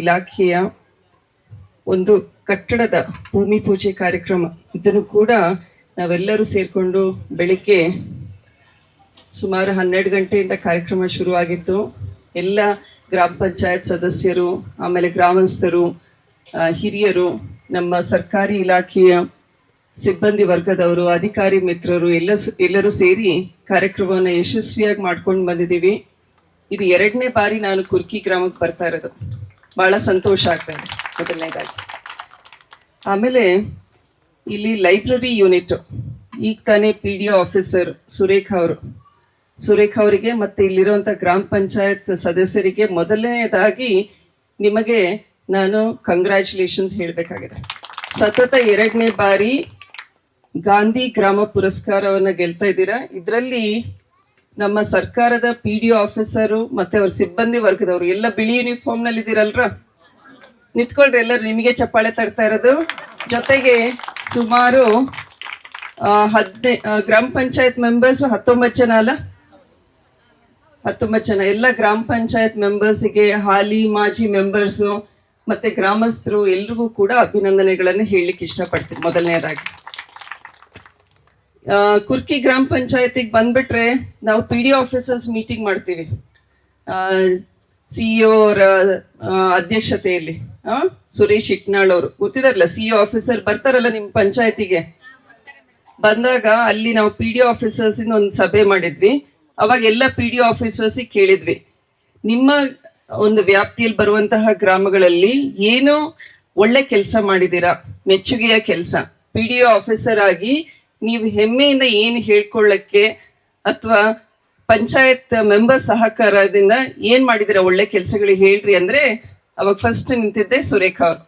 ಇಲಾಖೆಯ ಒಂದು ಕಟ್ಟಡದ ಭೂಮಿ ಪೂಜೆ ಕಾರ್ಯಕ್ರಮ. ಇದನ್ನು ಕೂಡ ನಾವೆಲ್ಲರೂ ಸೇರಿಕೊಂಡು ಬೆಳಿಗ್ಗೆ ಸುಮಾರು ಹನ್ನೆರಡು ಗಂಟೆಯಿಂದ ಕಾರ್ಯಕ್ರಮ ಶುರುವಾಗಿತ್ತು. ಎಲ್ಲ ಗ್ರಾಮ ಪಂಚಾಯತ್ ಸದಸ್ಯರು, ಆಮೇಲೆ ಗ್ರಾಮಸ್ಥರು ಹಿರಿಯರು, ನಮ್ಮ ಸರ್ಕಾರಿ ಇಲಾಖೆಯ ಸಿಬ್ಬಂದಿ ವರ್ಗದವರು, ಅಧಿಕಾರಿ ಮಿತ್ರರು, ಎಲ್ಲ ಎಲ್ಲರೂ ಸೇರಿ ಕಾರ್ಯಕ್ರಮವನ್ನು ಯಶಸ್ವಿಯಾಗಿ ಮಾಡ್ಕೊಂಡು ಬಂದಿದ್ದೀವಿ. ಇದು ಎರಡನೇ ಬಾರಿ ನಾನು ಕುರ್ಕಿ ಗ್ರಾಮಕ್ಕೆ ಬರ್ತಾ ಇರೋದು. ಬಹಳ ಸಂತೋಷ ಆಗ್ತಾ ಇದೆ ಮೊದಲನೇದಾಗಿ. ಆಮೇಲೆ ಇಲ್ಲಿ ಲೈಬ್ರರಿ ಯೂನಿಟ್ ಈಗ ತಾನೇ ಪಿ ಡಿ ಆಫೀಸರ್ ಸುರೇಖ ಅವರು. ಸುರೇಖ ಅವರಿಗೆ ಮತ್ತೆ ಇಲ್ಲಿರುವಂಥ ಗ್ರಾಮ ಪಂಚಾಯತ್ ಸದಸ್ಯರಿಗೆ ಮೊದಲನೇದಾಗಿ ನಿಮಗೆ ನಾನು ಕಂಗ್ರ್ಯಾಚುಲೇಷನ್ಸ್ ಹೇಳಬೇಕಾಗಿದೆ. ಸತತ ಎರಡನೇ ಬಾರಿ ಗಾಂಧಿ ಗ್ರಾಮ ಪುರಸ್ಕಾರವನ್ನು ಗೆಲ್ತಾ ಇದ್ದೀರಾ? ಇದರಲ್ಲಿ ನಮ್ಮ ಸರ್ಕಾರದ ಪಿ ಡಿ ಆಫೀಸರು ಮತ್ತೆ ಅವ್ರ ಸಿಬ್ಬಂದಿ ವರ್ಗದವರು, ಎಲ್ಲ ಬಿಳಿ ಯೂನಿಫಾರ್ಮ್ನಲ್ಲಿ ಇದ್ದೀರಲ್ರ? ನಿಂತ್ಕೊಳ್ರಿ ಎಲ್ಲರೂ, ನಿಮಗೆ ಚಪ್ಪಾಳೆ ತಡ್ತಾ ಇರೋದು. ಜೊತೆಗೆ ಸುಮಾರು ಹದಿನೈ ಗ್ರಾಮ ಪಂಚಾಯತ್ ಮೆಂಬರ್ಸ್ ಹತ್ತೊಂಬತ್ತು ಜನ ಅಲ್ಲ? ಹತ್ತೊಂಬತ್ತು ಜನ. ಎಲ್ಲ ಗ್ರಾಮ ಪಂಚಾಯತ್ ಮೆಂಬರ್ಸಿಗೆ ಹಾಲಿ, ಮಾಜಿ ಮೆಂಬರ್ಸು ಮತ್ತೆ ಗ್ರಾಮಸ್ಥರು ಎಲ್ರಿಗೂ ಕೂಡ ಅಭಿನಂದನೆಗಳನ್ನು ಹೇಳಲಿಕ್ಕೆ ಇಷ್ಟಪಡ್ತೀನಿ. ಮೊದಲನೇದಾಗಿ. ಕುರ್ಕಿ ಗ್ರಾಮ ಪಂಚಾಯತಿಗೆ ಬಂದ್ಬಿಟ್ರೆ ನಾವು ಪಿ ಡಿ ಆಫೀಸರ್ಸ್ ಮೀಟಿಂಗ್ ಮಾಡ್ತೀವಿ. ಸಿಇಒ ಅವರ ಆ, ಅಧ್ಯಕ್ಷತೆಯಲ್ಲಿ ಸುರೇಶ್ ಇಟ್ನಾಳ್ ಅವರು. ಗೊತ್ತಿದಾರಲ್ಲ ಸಿಇಒ ಆಫೀಸರ್ ಬರ್ತಾರಲ್ಲ ನಿಮ್ಮ ಪಂಚಾಯತಿಗೆ? ಬಂದಾಗ ಅಲ್ಲಿ ನಾವು ಪಿ ಡಿ ಆಫೀಸರ್ಸ್ ಒಂದು ಸಭೆ ಮಾಡಿದ್ವಿ. ಅವಾಗ ಎಲ್ಲ ಪಿ ಡಿ ಆಫೀಸರ್ಸ್ ಕೇಳಿದ್ವಿ. ನಿಮ್ಮ ಒಂದು ವ್ಯಾಪ್ತಿಯಲ್ಲಿ ಬರುವಂತಹ ಗ್ರಾಮಗಳಲ್ಲಿ ಏನು ಒಳ್ಳೆ ಕೆಲಸ ಮಾಡಿದೀರಾ ಮೆಚ್ಚುಗೆಯ ಕೆಲಸ. ಪಿ ಡಿ ಆಫೀಸರ್ ಆಗಿ ನೀವು ಹೆಮ್ಮೆಯಿಂದ ಏನು ಹೇಳ್ಕೊಳ್ಳಕ್ಕೆ ಅಥವಾ ಪಂಚಾಯತ್ ಮೆಂಬರ್ ಸಹಕಾರದಿಂದ ಏನ್ ಮಾಡಿದಿರ ಒಳ್ಳೆ ಕೆಲಸಗಳು ಹೇಳ್ರಿ ಅಂದ್ರೆ ಅವಾಗ ಫಸ್ಟ್ ನಿಂತಿದ್ದೆ ಸುರೇಖಾ ಅವರು.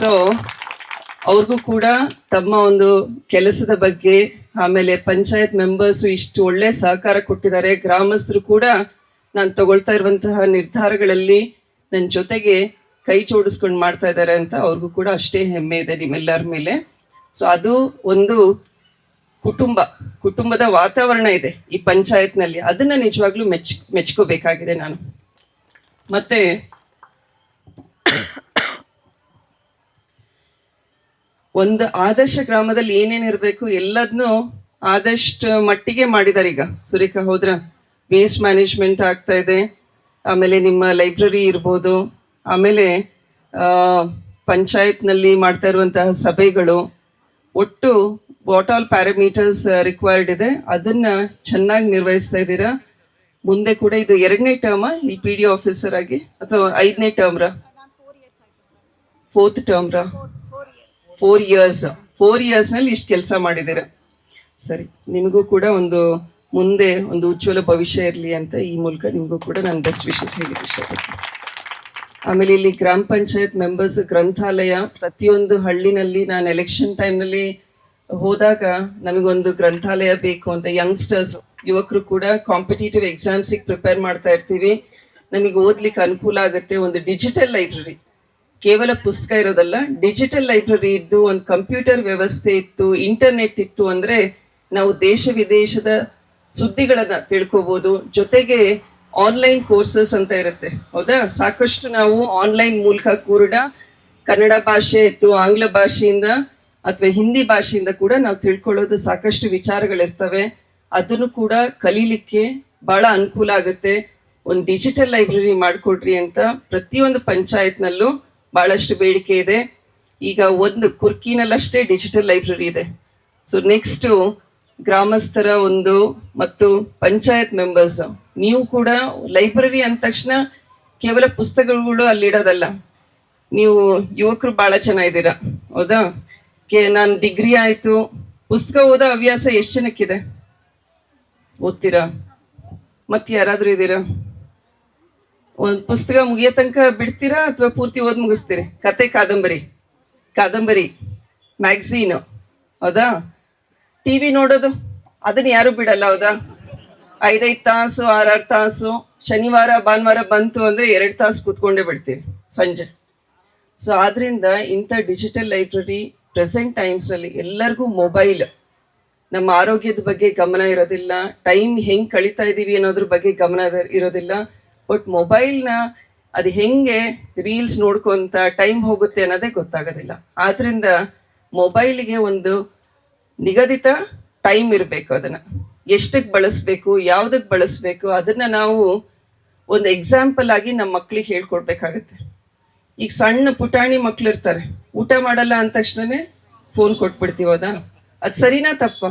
ಸೊ ಅವ್ರಿಗೂ ಕೂಡ ತಮ್ಮ ಒಂದು ಕೆಲಸದ ಬಗ್ಗೆ ಆಮೇಲೆ ಪಂಚಾಯತ್ ಮೆಂಬರ್ಸ್ ಇಷ್ಟು ಒಳ್ಳೆ ಸಹಕಾರ ಕೊಟ್ಟಿದ್ದಾರೆ. ಗ್ರಾಮಸ್ಥರು ಕೂಡ ನಾನು ತಗೊಳ್ತಾ ಇರುವಂತಹ ನಿರ್ಧಾರಗಳಲ್ಲಿ ನನ್ನ ಜೊತೆಗೆ ಕೈ ಜೋಡಿಸ್ಕೊಂಡು ಮಾಡ್ತಾ ಇದ್ದಾರೆ ಅಂತ ಅವ್ರಿಗೂ ಕೂಡ ಅಷ್ಟೇ ಹೆಮ್ಮೆ ಇದೆ ನಿಮ್ಮೆಲ್ಲರ ಮೇಲೆ. ಸೊ ಅದು ಒಂದು ಕುಟುಂಬ, ಕುಟುಂಬದ ವಾತಾವರಣ ಇದೆ ಈ ಪಂಚಾಯತ್ನಲ್ಲಿ. ಅದನ್ನ ನಿಜವಾಗ್ಲೂ ಮೆಚ್ ಮೆಚ್ಕೋಬೇಕಾಗಿದೆ ನಾನು. ಮತ್ತೆ ಒಂದು ಆದರ್ಶ ಗ್ರಾಮದಲ್ಲಿ ಏನೇನ್ ಇರಬೇಕು ಎಲ್ಲದನ್ನು ಆದಷ್ಟು ಮಟ್ಟಿಗೆ ಮಾಡಿದ್ದಾರೆ ಈಗ. ಸುರೇಖಾ ಹೋದ್ರ ವೇಸ್ಟ್ ಮ್ಯಾನೇಜ್ಮೆಂಟ್ ಆಗ್ತಾ ಇದೆ. ಆಮೇಲೆ ನಿಮ್ಮ ಲೈಬ್ರರಿ ಇರ್ಬೋದು. ಆಮೇಲೆ ಪಂಚಾಯತ್ನಲ್ಲಿ ಮಾಡ್ತಾ ಇರುವಂತಹ ಸಭೆಗಳು. ಒಟ್ಟು ವಾಟ್ ಆಲ್ ಪ್ಯಾರಾಮೀಟರ್ಸ್ ರಿಕ್ವೈರ್ಡ್ ಇದೆ. ಅದನ್ನ ಚೆನ್ನಾಗಿ ನಿರ್ವಹಿಸ್ತಾ ಇದ್ದೀರಾ? ಮುಂದೆ ಕೂಡ ಇದು ಎರಡನೇ ಟರ್ಮ್ ಈ ಪಿ ಡಿ ಆಫೀಸರ್ ಆಗಿ? ಅಥವಾ ಐದನೇ ಟರ್ಮ್ರ ಫೋರ್ತ್ ಟರ್ಮ್ರ ಫೋರ್ ಇಯರ್ಸ್ ಫೋರ್ ಇಯರ್ಸ್ನಲ್ಲಿ ಇಷ್ಟು ಕೆಲಸ ಮಾಡಿದ್ದೀರ? ಸರಿ, ನಿಮಗೂ ಕೂಡ ಒಂದು ಮುಂದೆ ಒಂದು ಉಜ್ವಲ ಭವಿಷ್ಯ ಇರಲಿ ಅಂತ ಈ ಮೂಲಕ ನಿಮಗೂ ಕೂಡ ನಾನು ಬೆಸ್ಟ್ ವಿಶಸ್ ಹೇಳಿ ಇಷ್ಟಪಡ್ತೀನಿ ಆಮೇಲೆ ಇಲ್ಲಿ ಗ್ರಾಮ ಪಂಚಾಯತ್ ಮೆಂಬರ್ಸ್ ಗ್ರಂಥಾಲಯ, ಪ್ರತಿಯೊಂದು ಹಳ್ಳಿನಲ್ಲಿ ನಾನು ಎಲೆಕ್ಷನ್ ಟೈಮ್ನಲ್ಲಿ ಹೋದಾಗ ನಮಗೊಂದು ಗ್ರಂಥಾಲಯ ಬೇಕು ಅಂತ ಯಂಗ್ಸ್ಟರ್ಸ್ ಯುವಕರು ಕೂಡ ಕಾಂಪಿಟೇಟಿವ್ ಎಕ್ಸಾಮ್ಸಿಗೆ ಪ್ರಿಪೇರ್ ಮಾಡ್ತಾ ಇರ್ತೀವಿ. ನಮಗೆ ಓದ್ಲಿಕ್ಕೆ ಅನುಕೂಲ ಆಗುತ್ತೆ ಒಂದು ಡಿಜಿಟಲ್ ಲೈಬ್ರರಿ ಕೇವಲ ಪುಸ್ತಕ ಇರೋದಲ್ಲ ಡಿಜಿಟಲ್ ಲೈಬ್ರರಿ ಇದ್ದು, ಒಂದು ಕಂಪ್ಯೂಟರ್ ವ್ಯವಸ್ಥೆ ಇತ್ತು ಇಂಟರ್ನೆಟ್ ಇತ್ತು ಅಂದ್ರೆ ನಾವು ದೇಶ ವಿದೇಶದ ಸುದ್ದಿಗಳನ್ನು ತಿಳ್ಕೊಬಹುದು ಜೊತೆಗೆ ಆನ್ಲೈನ್ ಕೋರ್ಸಸ್ ಅಂತ ಇರುತ್ತೆ. ಹೌದಾ? ಸಾಕಷ್ಟು ನಾವು ಆನ್ಲೈನ್ ಮೂಲಕ ಕೂಡ ಕನ್ನಡ ಭಾಷೆ ಇತ್ತು ಆಂಗ್ಲ ಭಾಷೆಯಿಂದ ಅಥವಾ ಹಿಂದಿ ಭಾಷೆಯಿಂದ ಕೂಡ ನಾವು ತಿಳ್ಕೊಳ್ಳೋದು ಸಾಕಷ್ಟು ವಿಚಾರಗಳಿರ್ತವೆ. ಅದನ್ನು ಕೂಡ ಕಲೀಲಿಕ್ಕೆ ಬಹಳ ಅನುಕೂಲ ಆಗುತ್ತೆ. ಒಂದು ಡಿಜಿಟಲ್ ಲೈಬ್ರರಿ ಮಾಡಿಕೊಡ್ರಿ ಅಂತ ಪ್ರತಿಯೊಂದು ಪಂಚಾಯತ್ನಲ್ಲೂ ಬಹಳಷ್ಟು ಬೇಡಿಕೆ ಇದೆ. ಈಗ ಒಂದು ಕುರ್ಕಿನಲ್ಲಷ್ಟೇ ಡಿಜಿಟಲ್ ಲೈಬ್ರರಿ ಇದೆ. ಸೊ ನೆಕ್ಸ್ಟ್ ಗ್ರಾಮಸ್ಥರ ಒಂದು ಮತ್ತು ಪಂಚಾಯತ್ ಮೆಂಬರ್ಸ್ ನೀವು ಕೂಡ ಲೈಬ್ರರಿ ಅಂದ ತಕ್ಷಣ ಕೇವಲ ಪುಸ್ತಕಗಳು ಅಲ್ಲಿಡೋದಲ್ಲ ನೀವು ಯುವಕರು ಬಹಳ ಚೆನ್ನಾಗಿದ್ದೀರ? ಹೌದಾ? ಕೆ, ನಾನು ಡಿಗ್ರಿ ಆಯ್ತು. ಪುಸ್ತಕ ಓದೋ ಹವ್ಯಾಸ ಎಷ್ಟು ಜನಕ್ಕಿದೆ? ಓದ್ತೀರಾ? ಮತ್ತೆ ಯಾರಾದರೂ ಇದ್ದೀರಾ? ಒಂದು ಪುಸ್ತಕ ಮುಗಿಯೋ ತನಕ ಬಿಡ್ತೀರಾ ಅಥವಾ ಪೂರ್ತಿ ಓದ್ ಮುಗಿಸ್ತೀರಿ? ಕತೆ ಕಾದಂಬರಿ. ಕಾದಂಬರಿ. ಮ್ಯಾಗ್ಝೀನು ಹೌದಾ? ಟಿವಿ ನೋಡೋದು? ಅದನ್ನ ಯಾರು ಬಿಡಲ್ಲ, ಹೌದಾ? ಐದೈದು ತಾಸು, ಆರಾರು ತಾಸು, ಶನಿವಾರ, ಭಾನುವಾರ ಬಂತು ಅಂದ್ರೆ ಎರಡು ತಾಸು ಕೂತ್ಕೊಂಡೇ ಬಿಡ್ತೀವಿ ಸಂಜೆ. ಸೊ ಆದ್ರಿಂದ ಇಂಥ ಡಿಜಿಟಲ್ ಲೈಬ್ರರಿ ಪ್ರೆಸೆಂಟ್ ಟೈಮ್ಸ್ನಲ್ಲಿ ಎಲ್ಲರಿಗೂ ಮೊಬೈಲ್, ನಮ್ಮ ಆರೋಗ್ಯದ ಬಗ್ಗೆ ಗಮನ ಇರೋದಿಲ್ಲ, ಟೈಮ್ ಹೆಂಗೆ ಕಳೀತಾ ಇದೀವಿ ಅನ್ನೋದ್ರ ಬಗ್ಗೆ ಗಮನ ಇರೋದಿಲ್ಲ. ಬಟ್ ಮೊಬೈಲ್ನ ಅದು ಹೆಂಗೆ ರೀಲ್ಸ್ ನೋಡ್ಕೊಂತ ಟೈಮ್ ಹೋಗುತ್ತೆ ಅನ್ನೋದೇ ಗೊತ್ತಾಗೋದಿಲ್ಲ. ಆದ್ರಿಂದ ಮೊಬೈಲ್ಗೆ ಒಂದು ನಿಗದಿತ ಟೈಮ್ ಇರಬೇಕು ಅದನ್ನ. ಎಷ್ಟಕ್ಕೆ ಬಳಸಬೇಕು ಯಾವ್ದಕ್ಕೆ ಬಳಸಬೇಕು, ಅದನ್ನ ನಾವು ಒಂದು ಎಕ್ಸಾಂಪಲ್ ಆಗಿ ನಮ್ಮ ಮಕ್ಳಿಗೆ ಹೇಳ್ಕೊಡ್ಬೇಕಾಗತ್ತೆ. ಈಗ ಸಣ್ಣ ಪುಟಾಣಿ ಮಕ್ಳು ಇರ್ತಾರೆ ಊಟ ಮಾಡಲ್ಲ ಅಂದ ತಕ್ಷಣನೇ ಫೋನ್ ಕೊಟ್ಬಿಡ್ತೀವದ ಅದು? ಸರಿನಾ ತಪ್ಪ?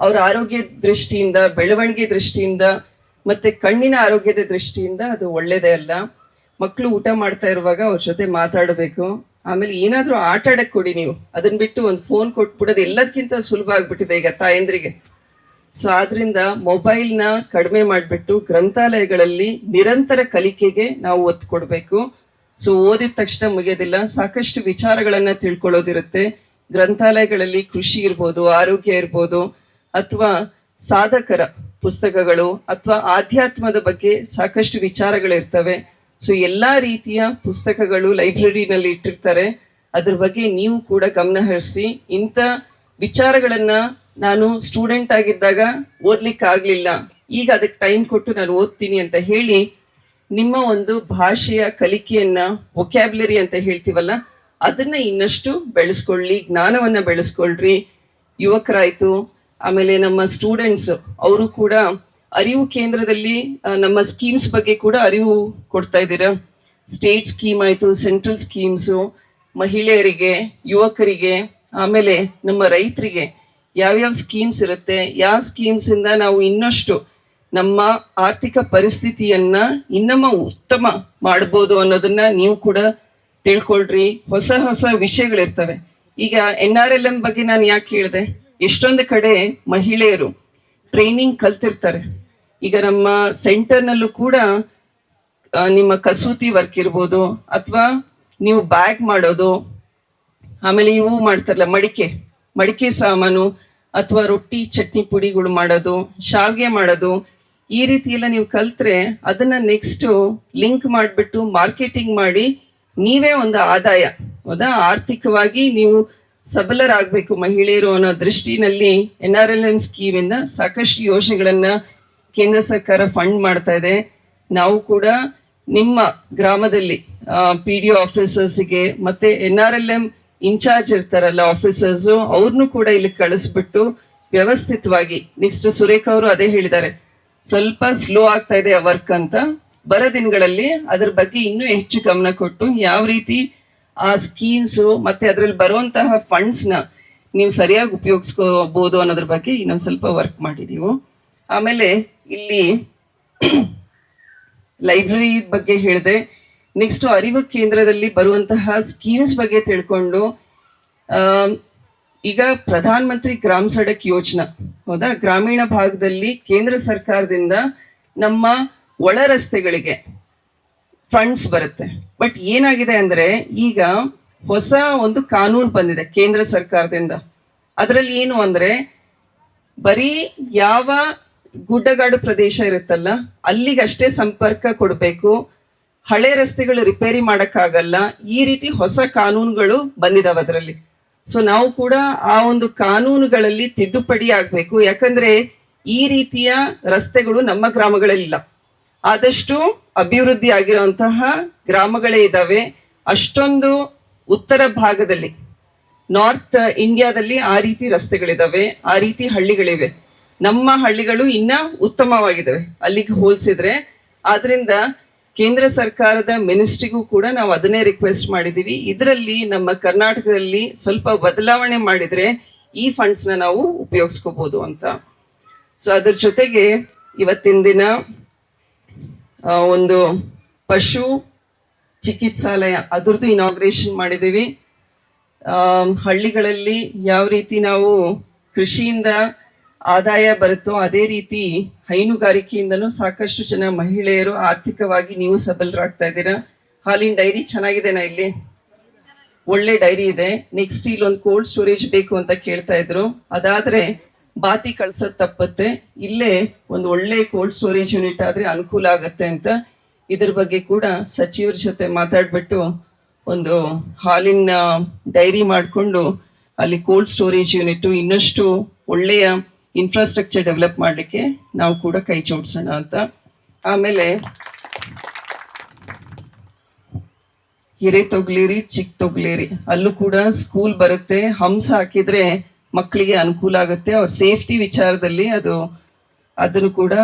ಅವ್ರ ಆರೋಗ್ಯ ದೃಷ್ಟಿಯಿಂದ, ಬೆಳವಣಿಗೆ ದೃಷ್ಟಿಯಿಂದ, ಮತ್ತೆ ಕಣ್ಣಿನ ಆರೋಗ್ಯದ ದೃಷ್ಟಿಯಿಂದ ಅದು ಒಳ್ಳೇದೇ ಅಲ್ಲ. ಮಕ್ಕಳು ಊಟ ಮಾಡ್ತಾ ಇರುವಾಗ ಅವ್ರ ಜೊತೆ ಮಾತಾಡಬೇಕು. ಆಮೇಲೆ ಏನಾದರೂ ಆಟ ಆಡಕ್ ಕೊಡಿ ನೀವು. ಅದನ್ನ ಬಿಟ್ಟು ಒಂದು ಫೋನ್ ಕೊಟ್ಬಿಡೋದು ಎಲ್ಲದಕ್ಕಿಂತ ಸುಲಭ ಆಗ್ಬಿಟ್ಟಿದೆ ಈಗ ತಾಯಂದ್ರಿಗೆ. ಸೊ ಆದ್ರಿಂದ ಮೊಬೈಲ್ನ ಕಡಿಮೆ ಮಾಡಿಬಿಟ್ಟು ಗ್ರಂಥಾಲಯಗಳಲ್ಲಿ ನಿರಂತರ ಕಲಿಕೆಗೆ ನಾವು ಒತ್ತು ಕೊಡಬೇಕು. ಸೊ ಓದಿದ ತಕ್ಷಣ ಮುಗಿಯೋದಿಲ್ಲ. ಸಾಕಷ್ಟು ವಿಚಾರಗಳನ್ನ ತಿಳ್ಕೊಳ್ಳೋದಿರುತ್ತೆ. ಗ್ರಂಥಾಲಯಗಳಲ್ಲಿ ಕೃಷಿ ಇರ್ಬೋದು, ಆರೋಗ್ಯ ಇರ್ಬೋದು, ಅಥವಾ ಸಾಧಕರ ಪುಸ್ತಕಗಳು, ಅಥವಾ ಆಧ್ಯಾತ್ಮದ ಬಗ್ಗೆ ಸಾಕಷ್ಟು ವಿಚಾರಗಳಿರ್ತವೆ. ಸೊ ಎಲ್ಲಾ ರೀತಿಯ ಪುಸ್ತಕಗಳು ಲೈಬ್ರರಿನಲ್ಲಿ ಇಟ್ಟಿರ್ತಾರೆ. ಅದ್ರ ಬಗ್ಗೆ ನೀವು ಕೂಡ ಗಮನ ಹರಿಸಿ. ಇಂಥ ವಿಚಾರಗಳನ್ನ ನಾನು ಸ್ಟೂಡೆಂಟ್ ಆಗಿದ್ದಾಗ ಓದ್ಲಿಕ್ಕೆ ಆಗ್ಲಿಲ್ಲ ಈಗ ಅದಕ್ಕೆ ಟೈಮ್ ಕೊಟ್ಟು ನಾನು ಓದ್ತೀನಿ ಅಂತ ಹೇಳಿ ನಿಮ್ಮ ಒಂದು ಭಾಷೆಯ ಕಲಿಕೆಯನ್ನ ವೊಕ್ಯಾಬ್ಲರಿ ಅಂತ ಹೇಳ್ತೀವಲ್ಲ, ಅದನ್ನ ಇನ್ನಷ್ಟು ಬೆಳೆಸ್ಕೊಳ್ಳಿ, ಜ್ಞಾನವನ್ನ ಬೆಳೆಸ್ಕೊಳ್ರಿ. ಯುವಕರಾಯ್ತು, ಆಮೇಲೆ ನಮ್ಮ ಸ್ಟೂಡೆಂಟ್ಸ್ ಅವರು ಕೂಡ ಅರಿವು ಕೇಂದ್ರದಲ್ಲಿ ನಮ್ಮ ಸ್ಕೀಮ್ಸ್ ಬಗ್ಗೆ ಕೂಡ ಅರಿವು ಕೊಡ್ತಾ ಇದ್ದೀರಾ? ಸ್ಟೇಟ್ ಸ್ಕೀಮ್ ಆಯಿತು ಸೆಂಟ್ರಲ್ ಸ್ಕೀಮ್ಸು ಮಹಿಳೆಯರಿಗೆ, ಯುವಕರಿಗೆ, ಆಮೇಲೆ ನಮ್ಮ ರೈತರಿಗೆ ಯಾವ್ಯಾವ ಸ್ಕೀಮ್ಸ್ ಇರುತ್ತೆ, ಯಾವ ಸ್ಕೀಮ್ಸ್ ಇಂದ ನಾವು ಇನ್ನಷ್ಟು ನಮ್ಮ ಆರ್ಥಿಕ ಪರಿಸ್ಥಿತಿಯನ್ನ ಇನ್ನಮ್ಮ ಉತ್ತಮ ಮಾಡ್ಬೋದು ಅನ್ನೋದನ್ನ ನೀವು ಕೂಡ ತಿಳ್ಕೊಳ್ರಿ. ಹೊಸ ಹೊಸ ವಿಷಯಗಳಿರ್ತವೆ. ಈಗ ಎನ್ ಆರ್ ಎಲ್ ಎಂ ಬಗ್ಗೆ ನಾನು ಯಾಕೆ ಹೇಳಿದೆ? ಎಷ್ಟೊಂದು ಕಡೆ ಮಹಿಳೆಯರು ಟ್ರೈನಿಂಗ್ ಕಲ್ತಿರ್ತಾರೆ. ಈಗ ನಮ್ಮ ಸೆಂಟರ್ನಲ್ಲೂ ಕೂಡ ನಿಮ್ಮ ಕಸೂತಿ ವರ್ಕ್ ಇರ್ಬೋದು, ಅಥವಾ ನೀವು ಬ್ಯಾಗ್ ಮಾಡೋದು, ಆಮೇಲೆ ಇವು ಮಾಡ್ತಾರಲ್ಲ, ಮಡಿಕೆ ಮಡಿಕೆ ಸಾಮಾನು, ಅಥವಾ ರೊಟ್ಟಿ, ಚಟ್ನಿ ಪುಡಿಗಳು ಮಾಡೋದು, ಶಾವಿಗೆ ಮಾಡೋದು, ಈ ರೀತಿ ಎಲ್ಲ ನೀವು ಕಲ್ತ್ರೆ ಅದನ್ನ ನೆಕ್ಸ್ಟ್ ಲಿಂಕ್ ಮಾಡಿಬಿಟ್ಟು ಮಾರ್ಕೆಟಿಂಗ್ ಮಾಡಿ ನೀವೇ ಒಂದು ಆದಾಯ. ಹೌದಾ? ಆರ್ಥಿಕವಾಗಿ ನೀವು ಸಬಲರಾಗಬೇಕು ಮಹಿಳೆಯರು ಅನ್ನೋ ದೃಷ್ಟಿನಲ್ಲಿ ಎನ್ ಆರ್ ಎಲ್ ಎಂ ಸ್ಕೀಮಿಂದ ಸಾಕಷ್ಟು ಯೋಜನೆಗಳನ್ನ ಕೇಂದ್ರ ಸರ್ಕಾರ ಫಂಡ್ ಮಾಡ್ತಾ ಇದೆ. ನಾವು ಕೂಡ ನಿಮ್ಮ ಗ್ರಾಮದಲ್ಲಿ ಪಿ ಡಿ ಆಫೀಸರ್ಸ್ಗೆ ಮತ್ತೆ N R L M in charge ಇರ್ತಾರಲ್ಲ ಆಫೀಸರ್ಸ್ ಅವ್ರನ್ನು ಕೂಡ ಇಲ್ಲಿ ಕಳಿಸ್ಬಿಟ್ಟು ವ್ಯವಸ್ಥಿತವಾಗಿ ನೆಕ್ಸ್ಟ್ ಸುರೇಖ ಅವರು ಅದೇ ಹೇಳಿದ್ದಾರೆ. ಸ್ವಲ್ಪ ಸ್ಲೋ ಆಗ್ತಾ ಇದೆ ವರ್ಕ್ ಅಂತ. ಬರ ದಿನಗಳಲ್ಲಿ ಅದ್ರ ಬಗ್ಗೆ ಇನ್ನೂ ಹೆಚ್ಚು ಗಮನ ಕೊಟ್ಟು ಯಾವ ರೀತಿ ಆ ಸ್ಕೀಮ್ಸ್ ಮತ್ತೆ ಅದರಲ್ಲಿ ಬರುವಂತಹ ಫಂಡ್ಸ್ನ ನೀವು ಸರಿಯಾಗಿ ಉಪಯೋಗಿಸ್ಕೋಬಹುದು ಅನ್ನೋದ್ರ ಬಗ್ಗೆ ಇನ್ನೊಂದು ಸ್ವಲ್ಪ ವರ್ಕ್ ಮಾಡಿ ನೀವು. ಆಮೇಲೆ ಇಲ್ಲಿ ಲೈಬ್ರರಿ ಬಗ್ಗೆ ಹೇಳಿದೆ. ನೆಕ್ಸ್ಟ್ ಅರಿವು ಕೇಂದ್ರದಲ್ಲಿ ಬರುವಂತಹ ಸ್ಕೀಮ್ಸ್ ಬಗ್ಗೆ ತಿಳ್ಕೊಂಡು ಈಗ ಪ್ರಧಾನ ಮಂತ್ರಿ ಗ್ರಾಮ ಸಡಕ್ ಯೋಜನಾ, ಹೌದಾ? ಗ್ರಾಮೀಣ ಭಾಗದಲ್ಲಿ ಕೇಂದ್ರ ಸರ್ಕಾರದಿಂದ ನಮ್ಮ ಒಳ ರಸ್ತೆಗಳಿಗೆ ಫಂಡ್ಸ್ ಬರುತ್ತೆ. ಬಟ್ ಏನಾಗಿದೆ ಅಂದ್ರೆ, ಈಗ ಹೊಸ ಒಂದು ಕಾನೂನು ಬಂದಿದೆ ಕೇಂದ್ರ ಸರ್ಕಾರದಿಂದ. ಅದರಲ್ಲಿ ಏನು ಅಂದ್ರೆ, ಬರೀ ಯಾವ ಗುಡ್ಡಗಾಡು ಪ್ರದೇಶ ಇರುತ್ತಲ್ಲ, ಅಲ್ಲಿಗಷ್ಟೇ ಸಂಪರ್ಕ ಕೊಡಬೇಕು. ಹಳೆ ರಸ್ತೆಗಳು ರಿಪೇರಿ ಮಾಡೋಕ್ಕಾಗಲ್ಲ. ಈ ರೀತಿ ಹೊಸ ಕಾನೂನುಗಳು ಬಂದಿದಾವೆ ಅದರಲ್ಲಿ. ಸೊ ನಾವು ಕೂಡ ಆ ಒಂದು ಕಾನೂನುಗಳಲ್ಲಿ ತಿದ್ದುಪಡಿ ಆಗ್ಬೇಕು. ಯಾಕಂದ್ರೆ ಈ ರೀತಿಯ ರಸ್ತೆಗಳು ನಮ್ಮ ಗ್ರಾಮಗಳಲ್ಲಿಲ್ಲ. ಆದಷ್ಟು ಅಭಿವೃದ್ಧಿ ಆಗಿರುವಂತಹ ಗ್ರಾಮಗಳೇ ಇದ್ದಾವೆ ಅಷ್ಟೊಂದು ಉತ್ತರ ಭಾಗದಲ್ಲಿ, ನಾರ್ತ್ ಇಂಡಿಯಾದಲ್ಲಿ ಆ ರೀತಿ ರಸ್ತೆಗಳಿದಾವೆ. ಆ ರೀತಿ ಹಳ್ಳಿಗಳಿವೆ. ನಮ್ಮ ಹಳ್ಳಿಗಳು ಇನ್ನ ಉತ್ತಮವಾಗಿದ್ದಾವೆ ಅಲ್ಲಿಗೆ ಹೋಲಿಸಿದ್ರೆ ಆದ್ರಿಂದ ಕೇಂದ್ರ ಸರ್ಕಾರದ ಮಿನಿಸ್ಟ್ರಿಗೂ ಕೂಡ ನಾವು ಅದನ್ನೇ ರಿಕ್ವೆಸ್ಟ್ ಮಾಡಿದೀವಿ. ಇದರಲ್ಲಿ ನಮ್ಮ ಕರ್ನಾಟಕದಲ್ಲಿ ಸ್ವಲ್ಪ ಬದಲಾವಣೆ ಮಾಡಿದ್ರೆ ಈ ಫಂಡ್ಸ್ನ ನಾವು ಉಪಯೋಗಿಸ್ಕೋಬಹುದು ಅಂತ. ಸೊ ಅದ್ರ ಜೊತೆಗೆ ಇವತ್ತಿನ ದಿನ ಒಂದು ಪಶು ಚಿಕಿತ್ಸಾಲಯ, ಅದ್ರದ್ದು ಇನಾಗ್ರೇಷನ್ ಮಾಡಿದ್ದೀವಿ ಹಳ್ಳಿಗಳಲ್ಲಿ ಯಾವ ರೀತಿ ನಾವು ಕೃಷಿಯಿಂದ ಆದಾಯ ಬರುತ್ತೋ ಅದೇ ರೀತಿ ಹೈನುಗಾರಿಕೆಯಿಂದನೂ ಸಾಕಷ್ಟು ಜನ ಮಹಿಳೆಯರು ಆರ್ಥಿಕವಾಗಿ ನೀವು ಸಬಲರಾಗ್ತಾ ಇದ್ದೀರಾ? ಹಾಲಿನ ಡೈರಿ ಚೆನ್ನಾಗಿದೆನಾ ಇಲ್ಲಿ? ಒಳ್ಳೆ ಡೈರಿ ಇದೆ. ನೆಕ್ಸ್ಟ್ ಇಲ್ಲಿ ಒಂದು ಕೋಲ್ಡ್ ಸ್ಟೋರೇಜ್ ಬೇಕು ಅಂತ ಕೇಳ್ತಾ ಇದ್ರು. ಅದಾದ್ರೆ ಬಾತಿ ಕಳ್ಸೋದು ತಪ್ಪತ್ತೆ. ಇಲ್ಲೇ ಒಂದು ಒಳ್ಳೆ ಕೋಲ್ಡ್ ಸ್ಟೋರೇಜ್ ಯೂನಿಟ್ ಆದ್ರೆ ಅನುಕೂಲ ಆಗತ್ತೆ ಅಂತ ಇದ್ರ ಬಗ್ಗೆ ಕೂಡ ಸಚಿವರ ಜೊತೆ ಮಾತಾಡ್ಬಿಟ್ಟು ಒಂದು ಹಾಲಿನ ಡೈರಿ ಮಾಡಿಕೊಂಡು ಅಲ್ಲಿ ಕೋಲ್ಡ್ ಸ್ಟೋರೇಜ್ ಯೂನಿಟ್ ಇನ್ನಷ್ಟು ಒಳ್ಳೆಯ ಇನ್ಫ್ರಾಸ್ಟ್ರಕ್ಚರ್ ಡೆವಲಪ್ ಮಾಡಲಿಕ್ಕೆ ನಾವು ಕೂಡ ಕೈ ಜೋಡಿಸೋಣ ಅಂತ. ಆಮೇಲೆ ಹಿರೇ ತೊಗ್ಲಿರಿ ಚಿಕ್ಕ ತೊಗ್ಲಿರಿ, ಅಲ್ಲೂ ಕೂಡ ಸ್ಕೂಲ್ ಬರುತ್ತೆ. ಹಂಸ ಹಾಕಿದ್ರೆ ಮಕ್ಕಳಿಗೆ ಅನುಕೂಲ ಆಗುತ್ತೆ. ಅವ್ರ ಸೇಫ್ಟಿ ವಿಚಾರದಲ್ಲಿ ಅದು, ಅದನ್ನು ಕೂಡ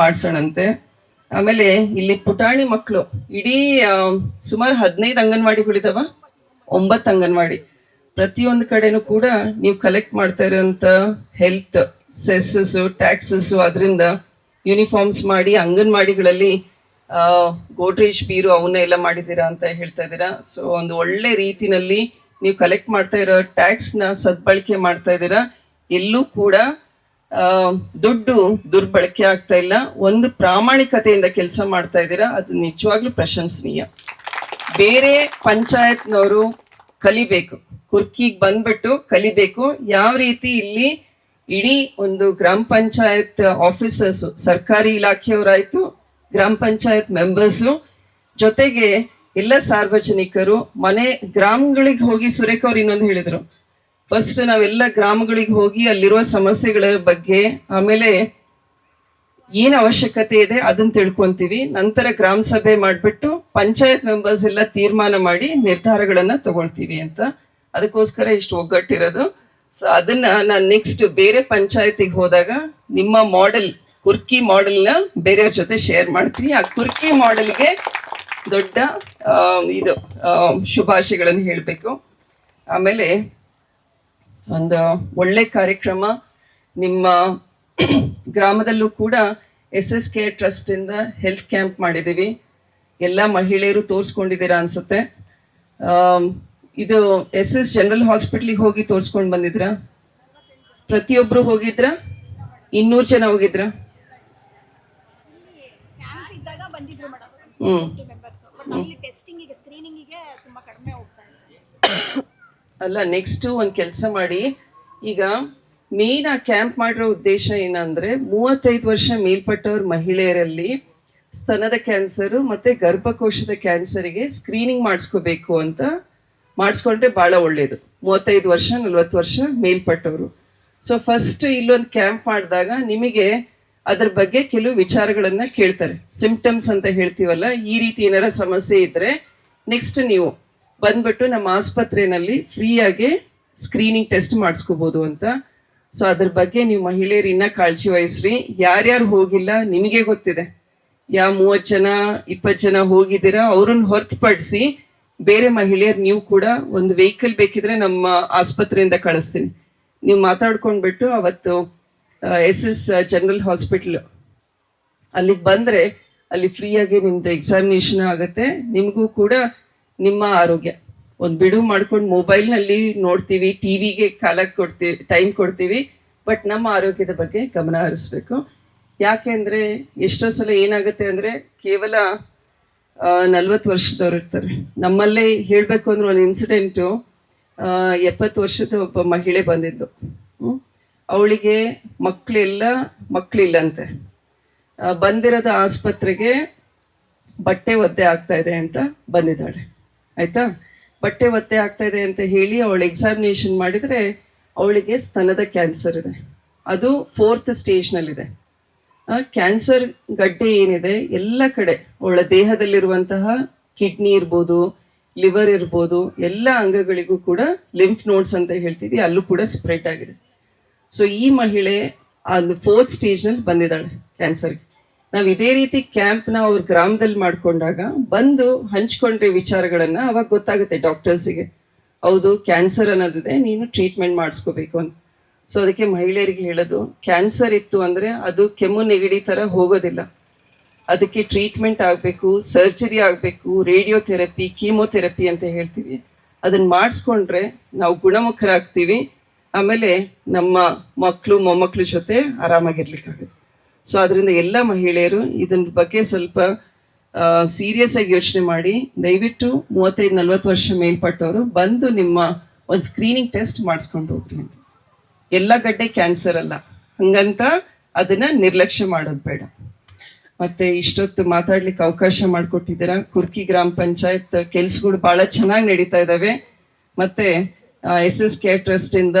ಮಾಡಿಸೋಣಂತೆ. ಆಮೇಲೆ ಇಲ್ಲಿ ಪುಟಾಣಿ ಮಕ್ಕಳು ಇಡೀ ಸುಮಾರು ಹದಿನೈದು ಅಂಗನವಾಡಿಗಳಿದಾವ? ಒಂಬತ್ತು ಅಂಗನವಾಡಿ. ಪ್ರತಿಯೊಂದು ಕಡೆನೂ ಕೂಡ ನೀವು ಕಲೆಕ್ಟ್ ಮಾಡ್ತಾ ಇರೋಂಥ ಹೆಲ್ತ್ ಸೆಸ್ಸಸ್ಸು ಟ್ಯಾಕ್ಸಸ್ ಅದರಿಂದ ಯೂನಿಫಾರ್ಮ್ಸ್ ಮಾಡಿ, ಅಂಗನವಾಡಿಗಳಲ್ಲಿ ಗೋಡ್ರೇಜ್ ಬೀರು ಅವನ್ನ ಎಲ್ಲ ಮಾಡಿದ್ದೀರಾ ಅಂತ ಹೇಳ್ತಾ ಇದ್ದೀರಾ. ಸೊ ಒಂದು ಒಳ್ಳೆ ರೀತಿನಲ್ಲಿ ನೀವು ಕಲೆಕ್ಟ್ ಮಾಡ್ತಾ ಇರೋ ಟ್ಯಾಕ್ಸ್ನ ಸದ್ಬಳಕೆ ಮಾಡ್ತಾ ಇದ್ದೀರಾ. ಎಲ್ಲೂ ಕೂಡ ದುಡ್ಡು ದುರ್ಬಳಕೆ ಆಗ್ತಾ ಇಲ್ಲ. ಒಂದು ಪ್ರಾಮಾಣಿಕತೆಯಿಂದ ಕೆಲಸ ಮಾಡ್ತಾ ಇದ್ದೀರಾ, ಅದು ನಿಜವಾಗ್ಲೂ ಪ್ರಶಂಸನೀಯ. ಬೇರೆ ಪಂಚಾಯತ್ನವರು ಕಲಿಬೇಕು. ಕುರ್ಕಿಗೆ ಬಂದ್ಬಿಟ್ಟು ಕಲಿಬೇಕು. ಯಾವ ರೀತಿ ಇಲ್ಲಿ ಇಡೀ ಒಂದು ಗ್ರಾಮ ಪಂಚಾಯತ್ ಆಫೀಸರ್ಸ್ ಸರ್ಕಾರಿ ಇಲಾಖೆಯವರಾಯ್ತು, ಗ್ರಾಮ ಪಂಚಾಯತ್ ಮೆಂಬರ್ಸು ಜೊತೆಗೆ ಎಲ್ಲ ಸಾರ್ವಜನಿಕರು, ಮನೆ ಗ್ರಾಮಗಳಿಗೆ ಹೋಗಿ ಸುರೇಖ ಅವ್ರು ಇನ್ನೊಂದು ಹೇಳಿದ್ರು. ಫಸ್ಟ್ ನಾವೆಲ್ಲ ಗ್ರಾಮಗಳಿಗೆ ಹೋಗಿ ಅಲ್ಲಿರುವ ಸಮಸ್ಯೆಗಳ ಬಗ್ಗೆ, ಆಮೇಲೆ ಏನ್ ಅವಶ್ಯಕತೆ ಇದೆ ಅದನ್ನ ತಿಳ್ಕೊಂತೀವಿ. ನಂತರ ಗ್ರಾಮ ಸಭೆ ಮಾಡ್ಬಿಟ್ಟು ಪಂಚಾಯತ್ ಮೆಂಬರ್ಸ್ ಎಲ್ಲ ತೀರ್ಮಾನ ಮಾಡಿ ನಿರ್ಧಾರಗಳನ್ನ ತಗೊಳ್ತೀವಿ ಅಂತ ಅದಕ್ಕೋಸ್ಕರ ಇಷ್ಟು ಒಗ್ಗಟ್ಟಿರೋದು. ಸೊ ಅದನ್ನ ನಾನು ನೆಕ್ಸ್ಟ್ ಬೇರೆ ಪಂಚಾಯತಿಗೆ ಹೋದಾಗ ನಿಮ್ಮ ಮಾಡೆಲ್ ಕುರ್ಕಿ ಮಾಡೆಲ್ನ ಬೇರೆಯವ್ರ ಜೊತೆ ಶೇರ್ ಮಾಡ್ತೀನಿ. ಆ ಕುರ್ಕಿ ಮಾಡೆಲ್ಗೆ ದೊಡ್ಡ ಇದು ಶುಭಾಶಯಗಳನ್ನು ಹೇಳಬೇಕು. ಆಮೇಲೆ ಒಂದು ಒಳ್ಳೆ ಕಾರ್ಯಕ್ರಮ ನಿಮ್ಮ ಗ್ರಾಮದಲ್ಲೂ ಕೂಡ ಎಸ್ ಎಸ್ ಕೆ ಟ್ರಸ್ಟಿಂದ ಹೆಲ್ತ್ ಕ್ಯಾಂಪ್ ಮಾಡಿದ್ದೀವಿ. ಎಲ್ಲ ಮಹಿಳೆಯರು ತೋರಿಸ್ಕೊಂಡಿದ್ದೀರಾ ಅನ್ಸುತ್ತೆ. ಇದು ಎಸ್ ಎಸ್ ಜನರಲ್ ಹಾಸ್ಪಿಟ್ಲಿಗೆ ಹೋಗಿ ತೋರಿಸ್ಕೊಂಡು ಬಂದಿದ್ರ? ಪ್ರತಿಯೊಬ್ಬರು ಹೋಗಿದ್ರ? ಇನ್ನೂರು ಜನ ಹೋಗಿದ್ರ? ಅಲ್ಲ ನೆಕ್ಸ್ಟ್ ಒಂದು ಕೆಲಸ ಮಾಡಿ. ಈಗ ಮೇನ್ ಆ ಕ್ಯಾಂಪ್ ಮಾಡಿರೋ ಉದ್ದೇಶ ಏನಂದ್ರೆ ಮೂವತ್ತೈದು ವರ್ಷ ಮೇಲ್ಪಟ್ಟವ್ರ ಮಹಿಳೆಯರಲ್ಲಿ ಸ್ತನದ ಕ್ಯಾನ್ಸರು ಮತ್ತೆ ಗರ್ಭಕೋಶದ ಕ್ಯಾನ್ಸರ್ಗೆ ಸ್ಕ್ರೀನಿಂಗ್ ಮಾಡಿಸ್ಕೋಬೇಕು ಅಂತ ಮಾಡಿಸ್ಕೊಂಡ್ರೆ ಬಹಳ ಒಳ್ಳೇದು. ಮೂವತ್ತೈದು ವರ್ಷ, ನಲ್ವತ್ತು ವರ್ಷ ಮೇಲ್ಪಟ್ಟವರು. ಸೊ ಫಸ್ಟ್ ಇಲ್ಲೊಂದು ಕ್ಯಾಂಪ್ ಮಾಡಿದಾಗ ನಿಮಗೆ ಅದ್ರ ಬಗ್ಗೆ ಕೆಲವು ವಿಚಾರಗಳನ್ನ ಕೇಳ್ತಾರೆ. ಸಿಂಪ್ಟಮ್ಸ್ ಅಂತ ಹೇಳ್ತೀವಲ್ಲ, ಈ ರೀತಿ ಏನಾರ ಸಮಸ್ಯೆ ಇದ್ರೆ ನೆಕ್ಸ್ಟ್ ನೀವು ಬಂದ್ಬಿಟ್ಟು ನಮ್ಮ ಆಸ್ಪತ್ರೆಯಲ್ಲಿ ಫ್ರೀಯಾಗಿ ಸ್ಕ್ರೀನಿಂಗ್ ಟೆಸ್ಟ್ ಮಾಡಿಸ್ಕೋಬಹುದು ಅಂತ. ಸೊ ಅದ್ರ ಬಗ್ಗೆ ನೀವು ಮಹಿಳೆಯರು ಇನ್ನ ಕಾಳಜಿ ವಹಿಸ್ರಿ. ಯಾರ್ಯಾರು ಹೋಗಿಲ್ಲ ನಿಮಗೆ ಗೊತ್ತಿದೆ. ಯಾವ ಮೂವತ್ತು ಜನ, ಇಪ್ಪತ್ತು ಜನ ಹೋಗಿದ್ದೀರಾ, ಅವ್ರನ್ನ ಹೊರತುಪಡಿಸಿ ಬೇರೆ ಮಹಿಳೆಯರು ನೀವು ಕೂಡ ಒಂದು ವೆಹಿಕಲ್ ಬೇಕಿದ್ರೆ ನಮ್ಮ ಆಸ್ಪತ್ರೆಯಿಂದ ಕಳಿಸ್ತೀನಿ. ನೀವು ಮಾತಾಡ್ಕೊಂಡ್ಬಿಟ್ಟು ಅವತ್ತು ಎಸ್ ಎಸ್ ಜನರಲ್ ಹಾಸ್ಪಿಟ್ಲ್ ಅಲ್ಲಿಗೆ ಬಂದರೆ ಅಲ್ಲಿ ಫ್ರೀಯಾಗಿ ನಿಮ್ದು ಎಕ್ಸಾಮಿನೇಷನ್ ಆಗುತ್ತೆ. ನಿಮಗೂ ಕೂಡ ನಿಮ್ಮ ಆರೋಗ್ಯ. ಒಂದು ಬಿಡುವು ಮಾಡ್ಕೊಂಡು ಮೊಬೈಲ್ನಲ್ಲಿ ನೋಡ್ತೀವಿ ಟಿವಿಗೆ ಕಾಲ ಕೊಡ್ತೀವಿ ಟೈಮ್ ಕೊಡ್ತೀವಿ, ಬಟ್ ನಮ್ಮ ಆರೋಗ್ಯದ ಬಗ್ಗೆ ಗಮನ ಹರಿಸ್ಬೇಕು. ಯಾಕೆಂದ್ರೆ ಎಷ್ಟೋ ಸಲ ಏನಾಗುತ್ತೆ ಅಂದರೆ ಕೇವಲ ನಲ್ವತ್ತು ವರ್ಷದವ್ರು ಇರ್ತಾರೆ. ನಮ್ಮಲ್ಲೇ ಹೇಳಬೇಕು ಅಂದ್ರೆ ಒಂದು ಇನ್ಸಿಡೆಂಟು ಎಪ್ಪತ್ತು ವರ್ಷದ ಒಬ್ಬ ಮಹಿಳೆ ಬಂದಿದ್ಲು ಅವಳಿಗೆ ಮಕ್ಕಳಿಲ್ಲ ಮಕ್ಕಳಿಲ್ಲಂತೆ ಬಂದಿರೋದ ಆಸ್ಪತ್ರೆಗೆ ಬಟ್ಟೆ ಒದ್ದೆ ಆಗ್ತಾ ಇದೆ ಅಂತ ಬಂದಿದ್ದಾಳೆ. ಆಯ್ತಾ? ಬಟ್ಟೆ ಒದ್ದೆ ಆಗ್ತಾ ಇದೆ ಅಂತ ಹೇಳಿ ಅವಳು ಎಕ್ಸಾಮಿನೇಷನ್ ಮಾಡಿದ್ರೆ ಅವಳಿಗೆ ಸ್ತನದ ಕ್ಯಾನ್ಸರ್ ಇದೆ. ಅದು ಫೋರ್ತ್ ಸ್ಟೇಜ್ನಲ್ಲಿದೆ ಕ್ಯಾನ್ಸರ್ ಗಡ್ಡೆ ಏನಿದೆ, ಎಲ್ಲ ಕಡೆ ಅವಳ ದೇಹದಲ್ಲಿರುವಂತಹ ಕಿಡ್ನಿ ಇರ್ಬೋದು ಲಿವರ್ ಇರ್ಬೋದು, ಎಲ್ಲ ಅಂಗಗಳಿಗೂ ಕೂಡ ಲಿಂಫ್ ನೋಡ್ಸ್ ಅಂತ ಹೇಳ್ತೀವಿ, ಅಲ್ಲೂ ಕೂಡ ಸ್ಪ್ರೆಡ್ ಆಗಿದೆ ಸೊ ಈ ಮಹಿಳೆ ಅದು ಫೋರ್ತ್ ಸ್ಟೇಜ್ನಲ್ಲಿ ಬಂದಿದ್ದಾಳೆ ಕ್ಯಾನ್ಸರ್ಗೆ ನಾವು ಇದೇ ರೀತಿ ಕ್ಯಾಂಪ್ನ ಅವ್ರ ಗ್ರಾಮದಲ್ಲಿ ಮಾಡ್ಕೊಂಡಾಗ ಬಂದು ಹಂಚ್ಕೊಂಡ್ರೆ ವಿಚಾರಗಳನ್ನು ಅವಾಗ ಗೊತ್ತಾಗುತ್ತೆ ಡಾಕ್ಟರ್ಸಿಗೆ ಹೌದು ಕ್ಯಾನ್ಸರ್ ಅನ್ನೋದಿದೆ, ನೀನು ಟ್ರೀಟ್ಮೆಂಟ್ ಮಾಡಿಸ್ಕೋಬೇಕು ಅಂತ. ಸೊ ಅದಕ್ಕೆ ಮಹಿಳೆಯರಿಗೆ ಹೇಳೋದು ಕ್ಯಾನ್ಸರ್ ಇತ್ತು ಅಂದರೆ ಅದು ಕೆಮ್ಮು ನೆಗಡಿ ಥರ ಹೋಗೋದಿಲ್ಲ. ಅದಕ್ಕೆ ಟ್ರೀಟ್ಮೆಂಟ್ ಆಗಬೇಕು ಸರ್ಜರಿ ಆಗಬೇಕು ರೇಡಿಯೋಥೆರಪಿ ಕೀಮೋಥೆರಪಿ ಅಂತ ಹೇಳ್ತೀವಿ. ಅದನ್ನು ಮಾಡಿಸ್ಕೊಂಡ್ರೆ ನಾವು ಗುಣಮುಖರಾಗ್ತೀವಿ. ಆಮೇಲೆ ನಮ್ಮ ಮಕ್ಕಳು ಮೊಮ್ಮಕ್ಕಳ ಜೊತೆ ಆರಾಮಾಗಿರ್ಲಿಕ್ಕಾಗುತ್ತೆ. ಸೊ ಅದರಿಂದ ಎಲ್ಲ ಮಹಿಳೆಯರು ಇದನ್ನ ಬಗ್ಗೆ ಸ್ವಲ್ಪ ಸೀರಿಯಸ್ ಆಗಿ ಯೋಚನೆ ಮಾಡಿ, ದಯವಿಟ್ಟು ಮೂವತ್ತೈದು ನಲ್ವತ್ತು ವರ್ಷ ಮೇಲ್ಪಟ್ಟವರು ಬಂದು ನಿಮ್ಮ ಒಂದು ಸ್ಕ್ರೀನಿಂಗ್ ಟೆಸ್ಟ್ ಮಾಡಿಸ್ಕೊಂಡು ಹೋಗ್ರಿ ಅಂತ. ಎಲ್ಲ ಗಡ್ಡೆ ಕ್ಯಾನ್ಸರ್ ಅಲ್ಲ. ಹಂಗಂತ ಅದನ್ನ ನಿರ್ಲಕ್ಷ್ಯ ಮಾಡೋದು ಬೇಡ. ಮತ್ತೆ ಇಷ್ಟೊತ್ತು ಮಾತಾಡ್ಲಿಕ್ಕೆ ಅವಕಾಶ ಮಾಡಿಕೊಟ್ಟಿದ್ದೀರಾ? ಕುರ್ಕಿ ಗ್ರಾಮ ಪಂಚಾಯತ್ ಕೆಲ್ಸಗಳು ಬಹಳ ಚೆನ್ನಾಗಿ ನಡೀತಾ ಇದ್ದಾವೆ ಮತ್ತೆ ಎಸ್ ಎಸ್ ಕೆ ಟ್ರಸ್ಟ್ ಇಂದ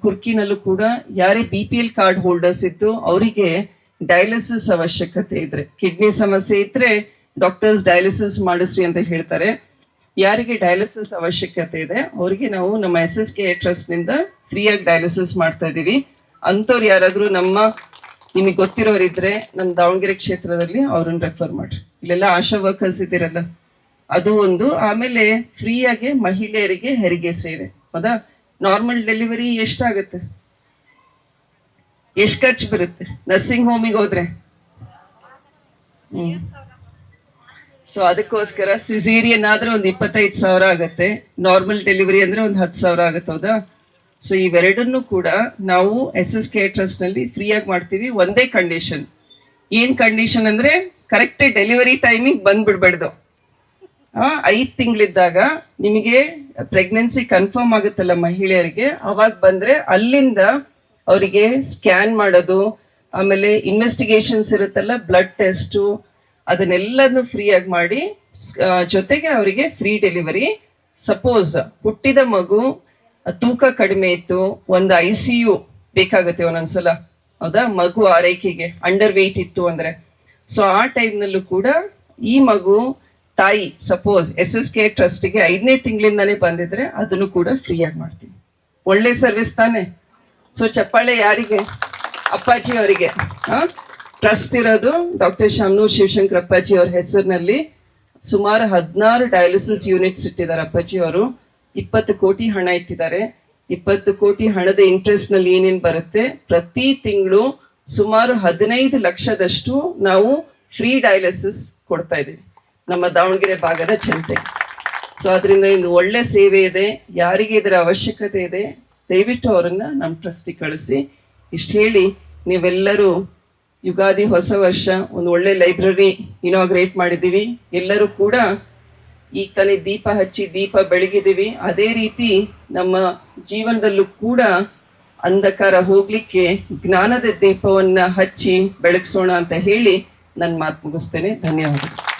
ಕುರ್ಕಿನಲ್ಲೂ ಕೂಡ ಯಾರೇ B P L card holders ಇದ್ದು ಅವರಿಗೆ ಡಯಾಲಿಸಿಸ್ ಅವಶ್ಯಕತೆ ಇದ್ರೆ. ಕಿಡ್ನಿ ಸಮಸ್ಯೆ ಇದ್ರೆ ಡಾಕ್ಟರ್ಸ್ ಡಯಾಲಿಸಿಸ್ ಮಾಡಿಸ್ರಿ ಅಂತ ಹೇಳ್ತಾರೆ. ಯಾರಿಗೆ ಡಯಾಲಿಸಿಸ್ ಅವಶ್ಯಕತೆ ಇದೆ, ಅವರಿಗೆ ನಾವು ನಮ್ಮ ಎಸ್ ಎಸ್ ಕೆ ಟ್ರಸ್ಟ್ನಿಂದ ಫ್ರೀಯಾಗಿ ಡಯಾಲಿಸಿಸ್ ಮಾಡ್ತಾ ಇದ್ದೀವಿ. ಅಂಥವ್ರು ಯಾರಾದರೂ ನಮ್ಮ ನಿಮಗೆ ಗೊತ್ತಿರೋರಿದ್ರೆ ನಮ್ಮ ದಾವಣಗೆರೆ ಕ್ಷೇತ್ರದಲ್ಲಿ ಅವ್ರನ್ನ ರೆಫರ್ ಮಾಡ್ರಿ. ಇಲ್ಲೆಲ್ಲ ಆಶಾ ವರ್ಕರ್ಸ್ ಇದ್ದೀರಲ್ಲ, ಅದು ಒಂದು. ಆಮೇಲೆ ಫ್ರೀಯಾಗಿ ಮಹಿಳೆಯರಿಗೆ ಹೆರಿಗೆ ಸೇವೆ. ಹೌದಾ? ನಾರ್ಮಲ್ ಡೆಲಿವರಿ ಎಷ್ಟಾಗುತ್ತೆ? ಎಷ್ಟು ಖರ್ಚು ಬರುತ್ತೆ? ನರ್ಸಿಂಗ್ ಹೋಮಿಗೆ ಹೋದ್ರೆ? ಸೊ ಅದಕ್ಕೋಸ್ಕರ ಸಿಸೀರಿಯನ್ ಆದ್ರೆ ಒಂದು ಇಪ್ಪತ್ತೈದು ಸಾವಿರ ಆಗುತ್ತೆ. ನಾರ್ಮಲ್ ಡೆಲಿವರಿ ಅಂದ್ರೆ ಒಂದು ಹತ್ತು ಸಾವಿರ ಆಗತ್ತೆ, ಹೌದಾ? ಸೊ ಇವೆರಡನ್ನೂ ಕೂಡ ನಾವು ಎಸ್ ಎಸ್ ಕೆ ಟ್ರಸ್ಟ್ನಲ್ಲಿ ಫ್ರೀಯಾಗಿ ಮಾಡ್ತೀವಿ, ಒಂದೇ ಕಂಡೀಷನ್ ಏನು ಕಂಡೀಷನ್ ಅಂದ್ರೆ ಕರೆಕ್ಟ್ ಡೆಲಿವರಿ ಟೈಮಿಂಗ್ ಬಂದ್ಬಿಡ್ಬಾರ್ದು. ಐದ್ ತಿಂಗಳಿದ್ದಾಗ ನಿಮಗೆ ಪ್ರೆಗ್ನೆನ್ಸಿ ಕನ್ಫರ್ಮ್ ಆಗುತ್ತಲ್ಲ ಮಹಿಳೆಯರಿಗೆ, ಅವಾಗ ಬಂದ್ರೆ ಅಲ್ಲಿಂದ ಅವರಿಗೆ ಸ್ಕ್ಯಾನ್ ಮಾಡೋದು, ಆಮೇಲೆ ಇನ್ವೆಸ್ಟಿಗೇಷನ್ಸ್ ಇರುತ್ತಲ್ಲ ಬ್ಲಡ್ ಟೆಸ್ಟು ಅದನ್ನೆಲ್ಲದನ್ನು ಫ್ರೀಯಾಗಿ ಮಾಡಿ ಜೊತೆಗೆ ಅವರಿಗೆ ಫ್ರೀ ಡೆಲಿವರಿ ಸಪೋಸ್ ಹುಟ್ಟಿದ ಮಗು, ತೂಕ ಕಡಿಮೆ ಇತ್ತು, ಒಂದು ಐ ಸಿ ಯು ಬೇಕಾಗುತ್ತೆ ಒಂದೊಂದ್ಸಲ. ಹೌದಾ? ಮಗು ಆರೈಕೆಗೆ ಅಂಡರ್ ವೆಯ್ಟ್ ಇತ್ತು ಅಂದ್ರೆ. ಸೊ ಆ ಟೈಮ್ನಲ್ಲೂ ಕೂಡ ಈ ಮಗು, ತಾಯಿ ಸಪೋಸ್ ಎಸ್ ಎಸ್ ಕೆ ಟ್ರಸ್ಟ್ಗೆ ಐದನೇ ತಿಂಗಳಿಂದಾನೇ ಬಂದಿದ್ರೆ ಅದನ್ನು ಕೂಡ ಫ್ರೀಯಾಗಿ ಮಾಡ್ತೀವಿ. ಒಳ್ಳೆ ಸರ್ವಿಸ್ ತಾನೆ. ಸೊ ಚಪ್ಪಾಳೆ ಯಾರಿಗೆ? ಅಪ್ಪಾಜಿ ಅವರಿಗೆ. ಟ್ರಸ್ಟ್ ಇರೋದು ಡಾಕ್ಟರ್ ಶಾಮನೂರ್ ಶಿವಶಂಕರ್ ಅಪ್ಪಾಜಿ ಅವ್ರ ಹೆಸರಿನಲ್ಲಿ ಸುಮಾರು ಹದಿನಾರು ಡಯಾಲಿಸಿಸ್ ಯೂನಿಟ್ಸ್ ಇಟ್ಟಿದ್ದಾರೆ ಅಪ್ಪಾಜಿ ಅವರು. ಇಪ್ಪತ್ತು ಕೋಟಿ ಹಣ ಇಟ್ಟಿದ್ದಾರೆ. ಇಪ್ಪತ್ತು ಕೋಟಿ ಹಣದ ಇಂಟ್ರೆಸ್ಟ್ನಲ್ಲಿ ಏನೇನು ಬರುತ್ತೆ? ಪ್ರತಿ ತಿಂಗಳು ಸುಮಾರು ಹದಿನೈದು ಲಕ್ಷದಷ್ಟು ನಾವು ಫ್ರೀ ಡಯಾಲಿಸಿಸ್ ಕೊಡ್ತಾ ಇದ್ದೀವಿ. ನಮ್ಮ ದಾವಣಗೆರೆ ಭಾಗದ ಜನತೆ. ಸೊ ಅದರಿಂದ ಇದು ಒಳ್ಳೆ ಸೇವೆ ಇದೆ. ಯಾರಿಗೆ ಇದರ ಅವಶ್ಯಕತೆ ಇದೆ, ದಯವಿಟ್ಟು ಅವರನ್ನ ನಮ್ಮ ಟ್ರಸ್ಟಿಗೆ ಕಳಿಸಿ. ಇಷ್ಟು ಹೇಳಿ ನೀವೆಲ್ಲರೂ ಯುಗಾದಿ ಹೊಸ ವರ್ಷ, ಒಂದು ಒಳ್ಳೆ ಲೈಬ್ರರಿ ಇನಾಗ್ರೇಟ್ ಮಾಡಿದ್ದೀವಿ. ಎಲ್ಲರೂ ಕೂಡ ಈಗ ತಾನೇ ದೀಪ ಹಚ್ಚಿ, ದೀಪ ಬೆಳಗಿದ್ದೀವಿ. ಅದೇ ರೀತಿ ನಮ್ಮ ಜೀವನದಲ್ಲೂ ಕೂಡ ಅಂಧಕಾರ ಹೋಗ್ಲಿಕ್ಕೆ ಜ್ಞಾನದ ದೀಪವನ್ನ ಹಚ್ಚಿ ಬೆಳಗಿಸೋಣ ಅಂತ ಹೇಳಿ ನನ್ನ ಮಾತು ಮುಗಿಸ್ತೇನೆ. ಧನ್ಯವಾದಗಳು.